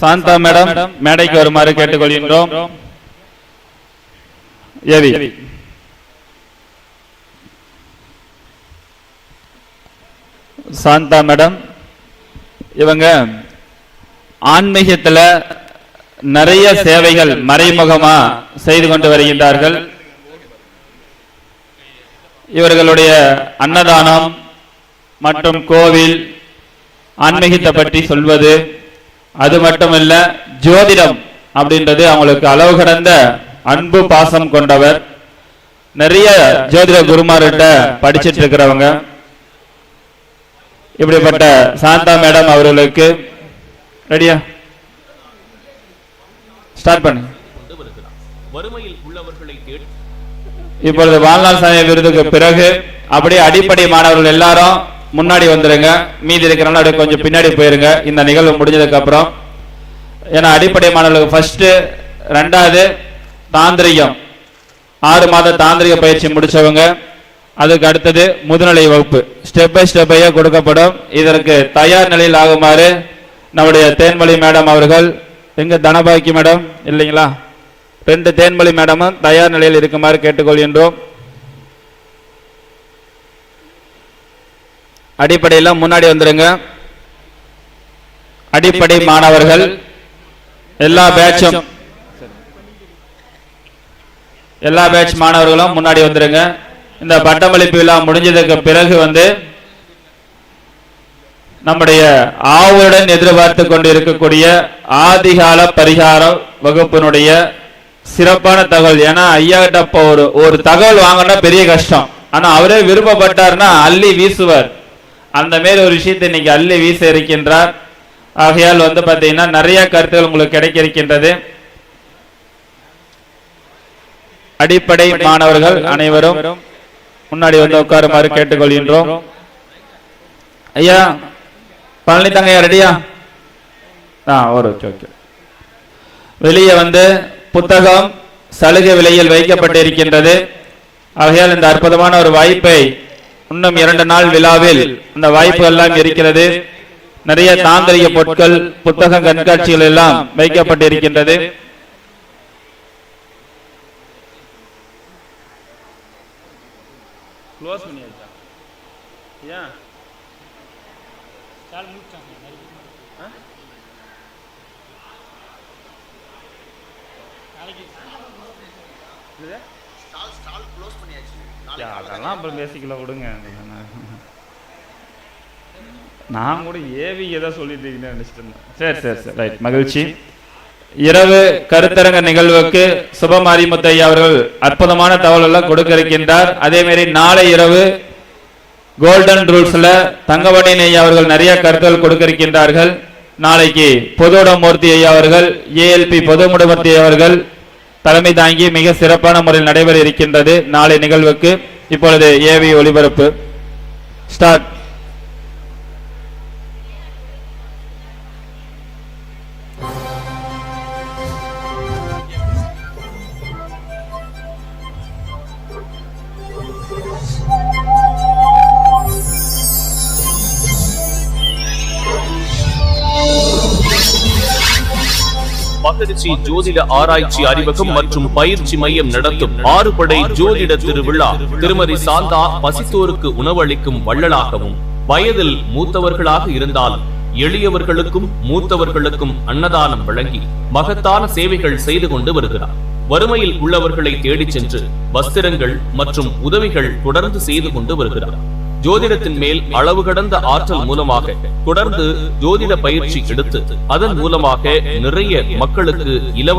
Shantha madam மேடைக்கு வருமாறு கேட்டுக்கொள்கின்றோம். ஏவி. சாந்தா மேடம் இவங்க ஆன்மீகத்துல நிறைய சேவைகள் மறைமுகமா செய்து கொண்டு வருகின்றார்கள். இவர்களுடைய அன்னதானம் மற்றும் கோவில் ஆன்மீகத்தை பற்றி சொல்வது அது மட்டுமல்ல ஜோதிடம் அப்படின்றது அவங்களுக்கு அளவு கடந்த அன்பு பாசம் கொண்டவர். நிறைய ஜோதிட குருமார்கிட்ட படிச்சிட்டு இருக்கிறவங்க இப்படிப்பட்ட சாந்தா மேடம் அவர்களுக்கு ரெடியா? ஸ்டார்ட் பண்ணு. வறுமையில் உள்ளவர்களை தேடி இப்பொழுது வாழ்நாள் சாதனை விருதுக்கு பிறகு அப்படியே அடிப்படை மாணவர்கள் எல்லாரும் முன்னாடி வந்துருங்க. மீதி இருக்கிறனால அப்படியே கொஞ்சம் பின்னாடி போயிருங்க. இந்த நிகழ்வு முடிஞ்சதுக்கு அப்புறம். ஏன்னா அடிப்படை மாணவர்களுக்கு ஃபஸ்ட்டு ரெண்டாவது தாந்திரிகம். ஆறு மாத தாந்திரிக பயிற்சி முடித்தவங்க அதுக்கு அடுத்தது முதுநிலை வகுப்பு. ஸ்டெப் பை ஸ்டெப்பையே கொடுக்கப்படும். இதற்கு தயார் நிலையில் ஆகுமாறு நம்முடைய தேன்மொழி மேடம் அவர்கள். எங்க தனபாக்கி மேடம் இல்லைங்களா? ரெண்டு தேன்மொழி மேடமும் தயார் நிலையில் இருக்குமாறு கேட்டுக்கொள்கின்றோம். அடிப்படையில் முன்னாடி வந்துருங்க. அடிப்படை மாணவர்கள் எல்லா பேட்சும் எல்லா பேட்ச் மாணவர்களும் முன்னாடி வந்துருங்க. இந்த பட்டமளிப்பு விழா முடிஞ்சதுக்கு பிறகு வந்து நம்முடைய ஆவலுடன் எதிர்பார்த்து கொண்டு இருக்கக்கூடிய ஆதிகால பரிகார வகுப்பினுடைய சிறப்பான தகவல். ஏன்னா ஐயா கிட்ட ஒரு ஒரு தகவல் வாங்கினா பெரிய கஷ்டம். ஆனா அவரே விருப்பப்பட்டார்னா அள்ளி வீசுவார். அந்த மாரி ஒரு விஷயத்தை இன்னைக்கு அள்ளி வீச இருக்கின்றார். ஆகையால் வந்து பாத்தீங்கன்னா நிறைய கருத்துகள் உங்களுக்கு கிடைக்க இருக்கின்றது அடிப்படை மாணவர்கள் அனைவரும் முன்னாடி வந்து உட்காருமாறு கேட்டுக்கொள்கின்றோம். ஐயா பழனி தங்கையா ரெடியா? ஆ ஒரு ஓகே. வெளியே வந்து புத்தகம் சலுகை விலையில் வைக்கப்பட்டிருக்கின்றது. ஆகையால் இந்த அற்புதமான ஒரு வாய்ப்பை இன்னும் இரண்டு நாள் விழாவில் இந்த வாய்ப்பு எல்லாம் இருக்கிறது. நிறைய தாந்திரிக பொருட்கள் புத்தக கண்காட்சிகள் எல்லாம் வைக்கப்பட்டிருக்கின்றது. Yeah. அதெல்லாம் அப்புறம் பேசிக்கல விடுங்க. நான் கூட ஏவி ஏதோ சொல்லிட்டு நினைச்சிட்டு சரி சரி சரி ரைட் மகிழ்ச்சி. இரவு கருத்தரங்க நிகழ்வுக்கு சுபமாரிமுத்தையா அவர்கள் அற்புதமான தகவல் எல்லாம் கொடுக்க இருக்கின்றார் அதே மாதிரி நாளை இரவு கோல்டன் ரூல்ஸ்ல தங்கமணி ஐயா அவர்கள் நிறைய கருத்துகள் கொடுக்க இருக்கின்றார்கள் நாளைக்கு பொதுவுடமூர்த்தி ஐயா அவர்கள் ஏஎல்பி பொதுமுடமூர்த்தி அவர்கள் தலைமை தாங்கி மிக சிறப்பான முறையில் நடைபெற இருக்கின்றது. நாளை நிகழ்வுக்கு இப்பொழுது ஏவி ஒளிபரப்பு. ஸ்டார்ட் மகிழ்ச்சி ஜோதிட ஆராய்ச்சி அறிவகம் மற்றும் பயிற்சி மையம் நடத்தும் ஆறுபடை ஜோதிட திருவிழா. திருமதி சாந்தா பசித்தோருக்கு உணவளிக்கும் வள்ளலாகவும் வயதில் மூத்தவர்களாக இருந்தால் எளியவர்களுக்கும் மூத்தவர்களுக்கும் அன்னதானம் வழங்கி மகத்தான சேவைகள் செய்து கொண்டு வருகிறார். வறுமையில் உள்ளவர்களை தேடிச் சென்று வஸ்திரங்கள் மற்றும் உதவிகள் தொடர்ந்து செய்து கொண்டு வருகிறார். ஜோதிடத்தின் மேல் அளவு கடந்த ஆற்றல் மூலமாக தொடர்ந்து ஜோதிட பயிற்சி எடுத்து அதன் மூலமாக நிறைய மக்களுக்கு இலவச